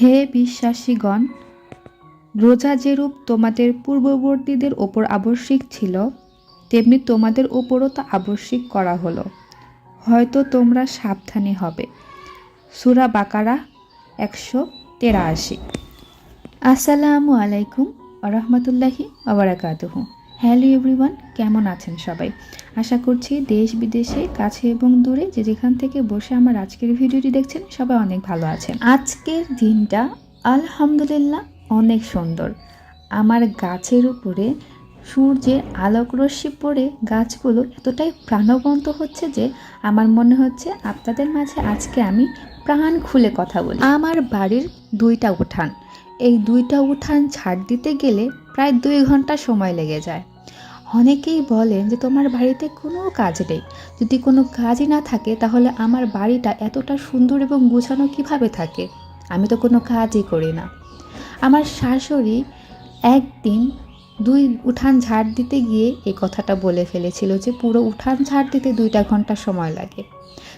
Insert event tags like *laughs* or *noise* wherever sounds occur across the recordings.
হে বিশ্বাসীগণ, রোজা যেরূপ তোমাদের পূর্ববর্তীদের ওপর আবশ্যিক ছিল, তেমনি তোমাদের ওপরও তা আবশ্যিক করা হলো। হয়তো তোমরা সাবধানে হবে। সুরা বাকারা একশো তেরাশি। আসসালামু আলাইকুম রহমতুল্লাহি আবরাকাতুহু হ্যালো এভরিওয়ান, কেমন আছেন সবাই? আশা করছি দেশ বিদেশে, কাছে এবং দূরে যে যেখান থেকে বসে আমার আজকের ভিডিওটি দেখছেন, সবাই অনেক ভালো আছেন। আজকের দিনটা আলহামদুলিল্লাহ অনেক সুন্দর। আমার গাছের উপরে সূর্যের আলোক রশ্মি পড়ে গাছগুলো এতটাই প্রাণবন্ত হচ্ছে যে আমার মনে হচ্ছে আপনাদের মাঝে আজকে আমি প্রাণ খুলে কথা বলি। আমার বাড়ির দুইটা উঠান। এই দুইটা উঠান ছাড় দিতে গেলে প্রায় দুই ঘণ্টা সময় লেগে যায়। অনেকেই বলেন যে, তোমার বাড়িতে কোনো কাজ নেই। যদি কোনো কাজই না থাকে, তাহলে আমার বাড়িটা এতটা সুন্দর এবং গুছানো কীভাবে থাকে? আমি তো কোনো কাজই করি না। আমার শাশুড়ি একদিন দুই উঠান ঝাড় দিতে গিয়ে এই কথাটা বলে ফেলেছিল যে, পুরো উঠান ঝাড় দিতে দুইটা ঘণ্টা সময় লাগে।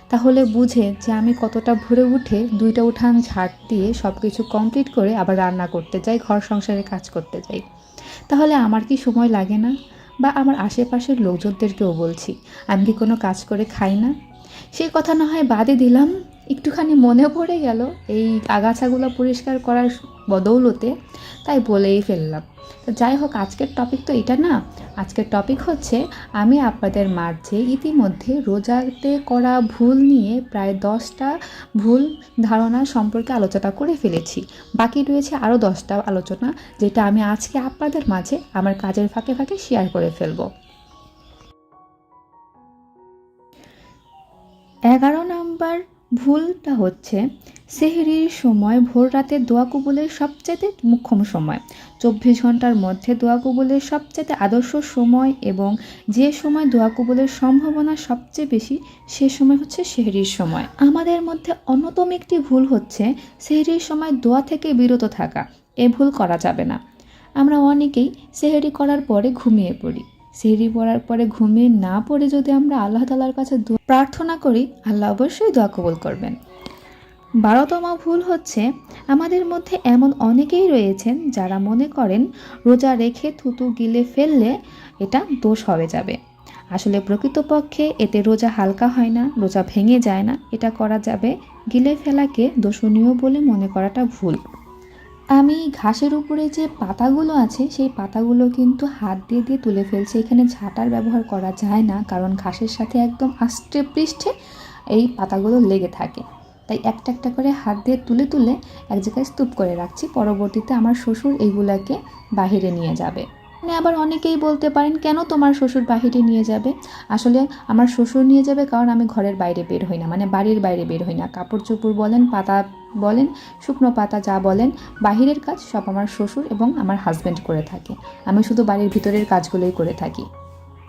তাহলে বুঝে যে, আমি কতটা ভরে উঠে দুইটা উঠান ঝাড় দিয়ে সব কিছু কমপ্লিট করে আবার রান্না করতে যাই, ঘর সংসারে কাজ করতে যাই। তাহলে আমার কি সময় লাগে না? বা আমার আশেপাশের লোকজনদেরকেও বলছি, আমি কি কোনো কাজ করে খাই না? সেই কথা না হয় বাদে দিলাম। একটুখানি মনে পড়ে গেল এই আগাছাগুলো পরিষ্কার করার বদৌলতে, তাই বলেই ফেললাম। তো যাই হোক, আজকের টপিক তো এটা না। আজকের টপিক হচ্ছে, আমি আপনাদের মাঝে ইতিমধ্যে রোজাতে করা ভুল নিয়ে প্রায় দশটা ভুল ধারণা সম্পর্কে আলোচনা করে ফেলেছি। বাকি রয়েছে আরও দশটা আলোচনা, যেটা আমি আজকে আপনাদের মাঝে আমার কাজের ফাঁকে ফাঁকে শেয়ার করে ফেলব। এগারো নাম্বার ভুলটা হচ্ছে সেহরির সময়, ভোর রাতে দোয়া কবুলের সবচেয়ে মুখ্যম সময়। চব্বিশ ঘণ্টার মধ্যে দোয়া কবুলের সবচেয়ে আদর্শ সময় এবং যে সময় দোয়া কবুলের সম্ভাবনা সবচেয়ে বেশি, সে সময় হচ্ছে সেহরির সময়। আমাদের মধ্যে অন্যতম একটি ভুল হচ্ছে সেহরির সময় দোয়া থেকে বিরত থাকা। এ ভুল করা যাবে না। আমরা অনেকেই সেহরি করার পরে ঘুমিয়ে পড়ি। সেহরি পড়ার পরে ঘুমিয়ে না পড়ে যদি আমরা আল্লাহ তালার কাছে প্রার্থনা করি, আল্লাহ অবশ্যই দোয়া কবুল করবেন। বারোতম ভুল হচ্ছে, আমাদের মধ্যে এমন অনেকেই রয়েছেন যারা মনে করেন রোজা রেখে থুতু গিলে ফেললে এটা দোষ হয়ে যাবে। আসলে প্রকৃতপক্ষে এতে রোজা হালকা হয় না, রোজা ভেঙে যায় না, এটা করা যাবে। গিলে ফেলাকে দোষণীয় বলে মনে করাটা ভুল। আমি ঘাসের উপরে যে পাতাগুলো আছে, সেই পাতাগুলো কিন্তু হাত দিয়ে দিয়ে তুলে ফেলছি। এখানে ঝাঁটার ব্যবহার করা যায় না, কারণ ঘাসের সাথে একদম আষ্টে পৃষ্ঠে এই পাতাগুলো লেগে থাকে। তাই একটা একটা করে হাত দিয়ে তুলে তুলে এক জায়গায় স্তূপ করে রাখছি। পরবর্তীতে আমার শ্বশুর এইগুলাকে বাহিরে নিয়ে যাবে। মানে আবার অনেকেই বলতে পারেন, কেন তোমার শ্বশুর বাহিরে নিয়ে যাবে? আসলে আমার শ্বশুর নিয়ে যাবে কারণ আমি ঘরের বাইরে বের হই না মানে বাড়ির বাইরে বের হই না। কাপড় চোপড় বলেন, পাতা বলেন, শুকনো পাতা যা বলেন, বাহিরের কাজ সব আমার শ্বশুর এবং আমার হাজব্যান্ড করে থাকে। আমি শুধু বাড়ির ভিতরের কাজগুলোই করে থাকি।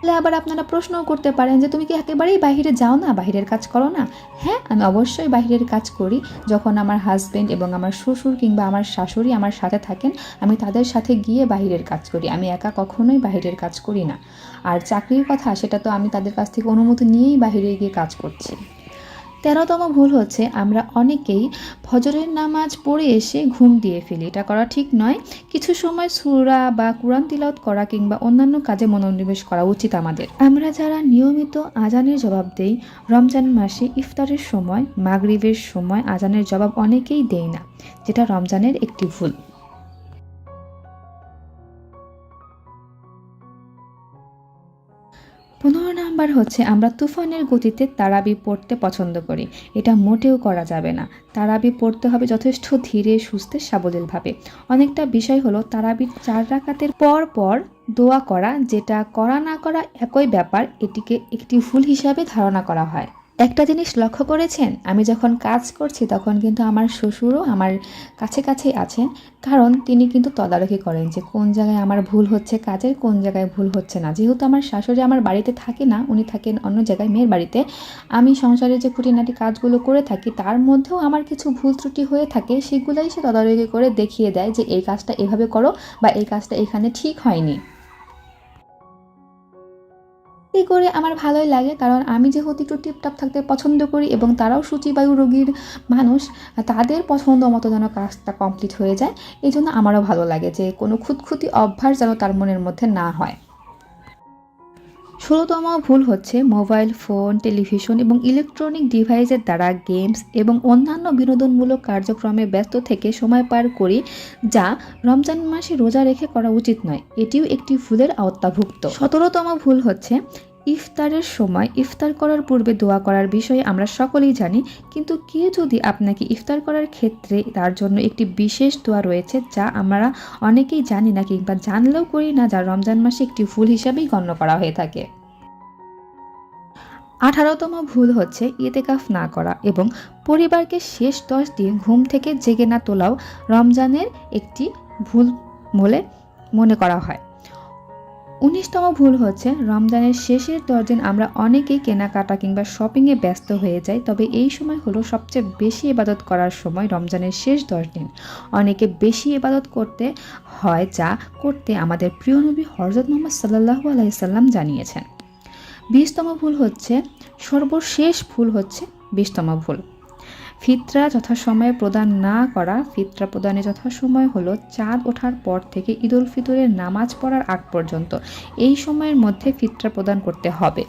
তাহলে আবার আপনারা প্রশ্নও করতে পারেন যে, তুমি কি একেবারেই বাইরে যাও না? বাহিরের কাজ করো না? হ্যাঁ আমি অবশ্যই বাহিরের কাজ করি। যখন আমার হাজব্যান্ড এবং আমার শ্বশুর কিংবা আমার শাশুড়ি আমার সাথে থাকেন, আমি তাদের সাথে গিয়ে বাহিরের কাজ করি। আমি একা কখনোই বাহিরের কাজ করি না। আর চাকরির কথা, সেটা তো আমি তাদের কাছ থেকে অনুমতি নিয়েই বাহিরে গিয়ে কাজ করছি। তেরোতম ভুল হচ্ছে, আমরা অনেকেই ফজরের নামাজ পড়ে এসে ঘুম দিয়ে ফেলি। এটা করা ঠিক নয়। কিছু সময় সুরা বা কোরআন তিলাওত করা কিংবা অন্যান্য কাজে মনোনিবেশ করা উচিত আমাদের। আমরা যারা নিয়মিত আজানের জবাব দেই, রমজান মাসে ইফতারের সময়, মাগরিবের সময় আজানের জবাব অনেকেই দেই না, যেটা রমজানের একটি ভুল। নাম্বার হচ্ছে, আমরা তুফানের গতিতে তারাবি পড়তে পছন্দ করি। এটা মোটেও করা যাবে না। তারাবি পড়তে হবে যথেষ্ট ধীরে, সুস্থে, সাবলীলভাবে। অনেকটা বিষয় হলো, তারাবির চার রাকাতের পর পর দোয়া করা, যেটা করা না করা একই ব্যাপার, এটিকে একটি ভুল হিসাবে ধারণা করা হয়। একটা জিনিস লক্ষ্য করেছেন? আমি যখন কাজ করছি তখন কিন্তু আমার শ্বশুরও আমার কাছে কাছেই আছেন। কারণ তিনি কিন্তু তদারকি করেন যে কোন জায়গায় আমার ভুল হচ্ছে কাজের, কোন জায়গায় ভুল হচ্ছে না। যেহেতু আমার শাশুড়ি আমার বাড়িতে থাকে না, উনি থাকেন অন্য জায়গায় মেয়ের বাড়িতে, আমি সংসারে যে খুঁটিনাটি কাজগুলো করে থাকি তার মধ্যেও আমার কিছু ভুল ত্রুটি হয়ে থাকে, সেগুলোই সে তদারকি করে দেখিয়ে দেয় যে এই কাজটা এভাবে করো বা এই কাজটা এখানে ঠিক হয়নি। এতে করে আমার ভালোই লাগে, কারণ আমি যেহেতু একটু টিপটাপ থাকতে পছন্দ করি এবং তারাও সূচিবায়ু রোগীর মানুষ, তাদের পছন্দ মতো যেন কাজটা কমপ্লিট হয়ে যায় এই জন্য আমারও ভালো লাগে যে কোনো খুঁতখুঁতি অভ্যাস যেন তার মনের মধ্যে না হয়। ষোলোতম ভুল হচ্ছে মোবাইল ফোন, টেলিভিশন এবং ইলেকট্রনিক ডিভাইসের দ্বারা গেমস এবং অন্যান্য বিনোদনমূলক কার্যক্রমে ব্যস্ত থেকে সময় পার করি, যা রমজান মাসে রোজা রেখে করা উচিত নয়। এটিও একটি ভুলের আওতাভুক্ত। সতেরোতম ভুল হচ্ছে ইফতারের সময় ইফতার করার পূর্বে দোয়া করার বিষয়ে আমরা সকলেই জানি, কিন্তু কেউ যদি আপনাকে ইফতার করার ক্ষেত্রে তার জন্য একটি বিশেষ দোয়া রয়েছে, যা আমরা অনেকেই জানি না কিংবা জানলেও করি না, যা রমজান মাসে একটি ফুল হিসাবেই গণ্য করা হয়ে থাকে। আঠারোতম ভুল হচ্ছে ইতেকাফ না করা এবং পরিবারকে শেষ দশ দিন ঘুম থেকে জেগে না তোলাও রমজানের একটি ভুল বলে মনে করা হয়। উনিশতম ভুল হচ্ছে রমজানের শেষের দশ দিন আমরা অনেকেই কেনাকাটা কিংবা শপিংয়ে ব্যস্ত হয়ে যাই, তবে এই সময় হলো সবচেয়ে বেশি ইবাদত করার সময় রমজানের শেষ দশ দিন। অনেকে বেশি ইবাদত করতে হয় যা করতে আমাদের প্রিয় নবী হরজত মোহাম্মদ সাল্লাহু আলাইসাল্লাম জানিয়েছেন। বিশতম ভুল হচ্ছে, সর্বশেষ ভুল হচ্ছে বিশতম ভুল। ফিতরা যথাসময়ে প্রদান না করা, ফিতরা প্রদানে যথাসময় হলো চাঁদ ওঠার পর থেকে ঈদুল ফিতরের নামাজ পড়ার আগ পর্যন্ত। এই সময়ের মধ্যে ফিতরা প্রদান করতে হবে।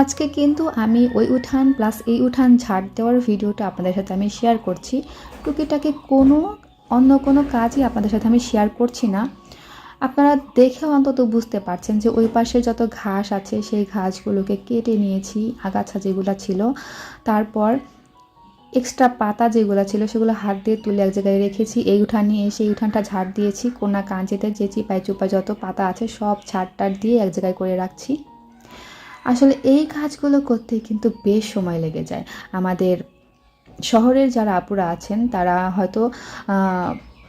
আজকে কিন্তু আমি ওই উঠান প্লাস এই উঠান ঝাড় দেওয়ার ভিডিওটা আপনাদের সাথে আমি শেয়ার করছি। টুকিটাকে কোনো, অন্য কোনো কাজই আপনাদের সাথে আমি শেয়ার করছি না। আপনারা দেখেও অন্তত বুঝতে পারছেন যে ওই পাশে যত ঘাস আছে, সেই ঘাসগুলোকে কেটে নিয়েছি, আগাছা যেগুলো ছিল। তারপর এক্সট্রা পাতা যেগুলো ছিল, সেগুলো হাত দিয়ে তুলে এক জায়গায় রেখেছি। এই উঠানে এসে এই উঠানটা ঝাড় দিয়েছি, কোনা কাঞ্চিতে যে চিপাই চুপাই যত পাতা আছে, সব ছাড় টাড় দিয়ে এক জায়গায় করে রাখছি। আসলে এই কাজগুলো করতে কিন্তু বেশ সময় লেগে যায়। আমাদের শহরের যারা আপুরা আছেন, তারা হয়তো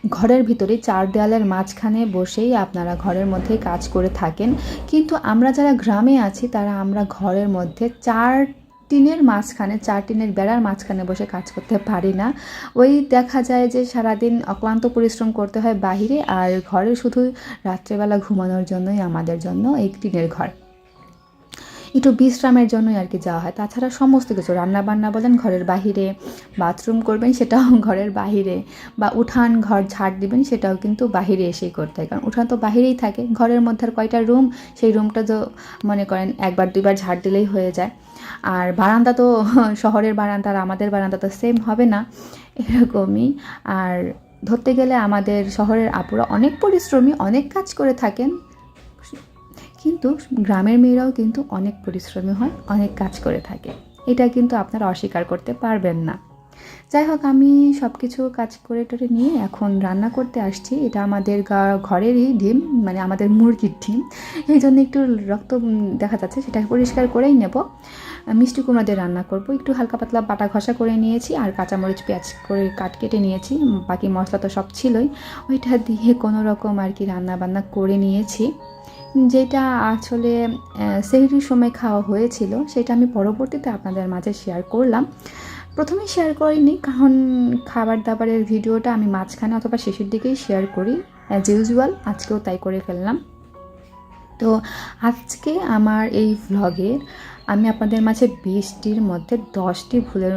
ঘরের ভিতরে চার দেয়ালের মাঝখানে বসেই আপনারা ঘরের মধ্যে কাজ করে থাকেন। কিন্তু আমরা যারা গ্রামে আছি, তারা আমরা ঘরের মধ্যে চার টিনের মাঝখানে, চার টিনের বেড়ার মাঝখানে বসে কাজ করতে পারি না। ওই দেখা যায় যে সারাদিন অক্লান্ত পরিশ্রম করতে হয় বাহিরে, আর ঘরে শুধু রাত্রেবেলা ঘুমানোর জন্যই আমাদের জন্য এই টিনের ঘর। একটু বিশ্রামের জন্যই আর কি যাওয়া হয়। তাছাড়া সমস্ত কিছু রান্না বান্না বলেন, ঘরের বাহিরে বাথরুম করবেন সেটাও *laughs* ঘরের বাহিরে বা উঠান, ঘর ঝাড় দিবেন সেটাও কিন্তু বাহিরে এসেই করতে হয়। কারণ উঠান তো বাহিরেই থাকে, ঘরের মধ্যে আর কয়টা রুম সেই রুমটা তো মনে করেন একবার, দুইবার ঝাড় দিলেই হয়ে যায়। আর বারান্দা তো *laughs* শহরের বারান্দা আর আমাদের বারান্দা তো সেম হবে না এরকমই। আর ধরতে গেলে আমাদের শহরের আপুরা অনেক পরিশ্রমী, অনেক কাজ করে থাকেন। কিন্তু গ্রামের মেয়েরাও কিন্তু অনেক পরিশ্রমী হয়, অনেক কাজ করে থাকে। এটা কিন্তু আপনারা অস্বীকার করতে পারবেন না। যাই হোক, আমি সব কিছু কাজ করে টরে নিয়ে এখন রান্না করতে আসছি। এটা আমাদের ঘরেরই ডিম মানে আমাদের মুরগির ডিম। এই জন্য একটু রক্ত দেখা যাচ্ছে, সেটা পরিষ্কার করেই নেব। মিষ্টি কুমড়া দিয়ে রান্না করব। একটু হালকা পাতলা বাটা ঘষা করে নিয়েছি, আর কাঁচামরিচ পেঁয়াজ করে কাট কেটে নিয়েছি। বাকি মশলা তো সব ছিলই। ওইটা দিয়ে কোনো রকম আর কি রান্না বান্না করে নিয়েছি। যেটা আসলে সেহরির সময় খাওয়া হয়েছিল, সেটা আমি পরবর্তীতে আপনাদের মাঝে শেয়ার করলাম। প্রথমে শেয়ার করিনি, কারণ খাবার দাবারের ভিডিওটা আমি মাঝখানে অথবা শেষের দিকেই শেয়ার করি অ্যাজ ইউজুয়াল আজকেও তাই করে ফেললাম। তো আজকে আমার এই ভ্লগের আমি আপনাদের মাঝে বিশটির মধ্যে দশটি ভুলের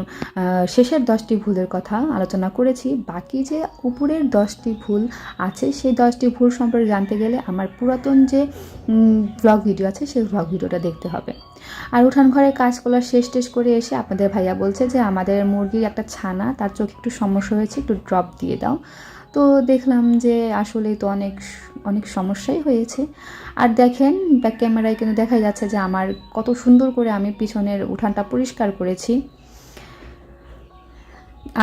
শেষের দশটি ভুলের কথা আলোচনা করেছি। বাকি যে উপরের দশটি ভুল আছে, সেই দশটি ভুল সম্পর্কে জানতে গেলে আমার পুরাতন যে ব্লগ ভিডিও আছে, সেই ব্লগ ভিডিওটা দেখতে হবে। আর উঠান ঘরের কাজগুলো শেষ টেস করে এসে আপনাদের ভাইয়া বলছে যে, আমাদের মুরগির একটা ছানা, তার চোখে একটু সমস্যা হয়েছে, একটু ড্রপ দিয়ে দাও। তো দেখলাম যে আসলে তো অনেক অনেক সমস্যাই হয়েছে। আর দেখেন ব্যাক ক্যামেরায় কিন্তু দেখা যাচ্ছে যে আমার কত সুন্দর করে আমি পিছনের উঠানটা পরিষ্কার করেছি।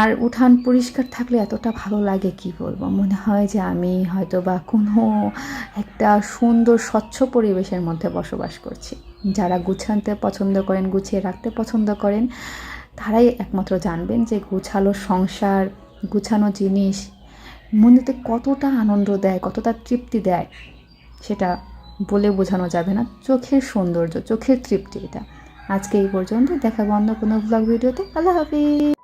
আর উঠান পরিষ্কার থাকলে এতটা ভালো লাগে কি বলব? মনে হয় যে আমি হয়তো বা কোনো একটা সুন্দর, স্বচ্ছ পরিবেশের মধ্যে বসবাস করছি। যারা গুছানতে পছন্দ করেন, গুছিয়ে রাখতে পছন্দ করেন, তারাই একমাত্র জানবেন যে গুছালো সংসার, গুছানো জিনিস মনেতে কতটা আনন্দ দেয়, কতটা তৃপ্তি দেয়, সেটা বলে বোঝানো যাবে না। চোখের সৌন্দর্য, চোখের তৃপ্তি এটা। আজকে এই পর্যন্ত। দেখা বন্ধ কোনো ব্লগ ভিডিওতে। আল্লাহ হাফিজ।